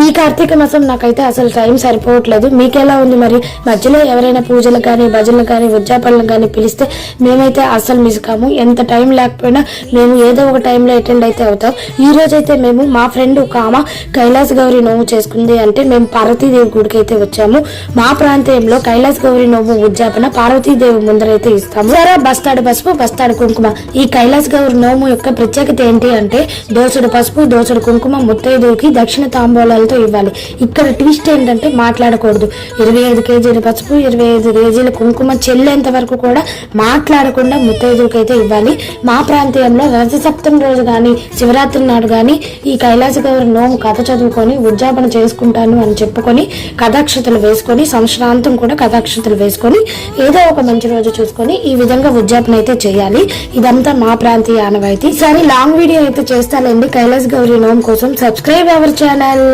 ఈ కార్తీక మాసం నాకైతే అసలు టైం సరిపోవట్లేదు. మీకెలా ఉంది మరి? మధ్యలో ఎవరైనా పూజలు కానీ భజనలు కానీ ఉద్యాపనలు కానీ పిలిస్తే మేమైతే అసలు మిస్ కాము. ఎంత టైం లేకపోయినా మేము ఏదో ఒక టైంలో అటెండ్ అయితే అవుతాం. ఈ రోజైతే మేము మా ఫ్రెండ్ ఒక ఆమె కైలాస గౌరి నోము చేసుకుంది అంటే మేము పార్వతీదేవి గుడికి అయితే వచ్చాము. మా ప్రాంతంలో కైలాస గౌరి నోము ఉద్యాపన పార్వతీదేవి ముందరైతే ఇస్తాము. సరే బస్తాడు పసుపు బస్తాడు కుంకుమ. ఈ కైలాస గౌరి నోము యొక్క ప్రత్యేకత ఏంటి అంటే దోసుడు పసుపు దోసుడు కుంకుమ ముత్తైదుకి దక్షిణ తాంబూలాలతో ఇవ్వాలి. ఇక్కడ ట్విస్ట్ ఏంటంటే మాట్లాడకూడదు. ఇరవై ఐదు కేజీల పసుపు ఇరవై ఐదు కేజీల కుంకుమ చెల్లేంత వరకు కూడా మాట్లాడకుండా ముత్తైదుకైతే ఇవ్వాలి. మా ప్రాంతీయంలో రథసప్తమి రోజు కానీ శివరాత్రి నాడు కానీ ఈ కైలాస గౌరి నోము కథ చదువుకొని ఉద్యాపన చేసుకుంటాను అని చెప్పుకొని కథాక్షతలు వేసుకొని సంవత్సరాంతం కూడా కథాక్షతలు వేసుకొని ఏదో ఒక మంచి రోజు చూసుకొని ఈ విధంగా ఉద్యాపన అయితే చేయాలి. ఇదంతా మా ప్రాంతీయ ఆనవాయితీ. సరే లాంగ్ వీడియో అయితే చేస్తానండి. కైలాస్ గౌరీ నోమ్ కోసం సబ్స్క్రైబ్ అవర్ ఛానల్.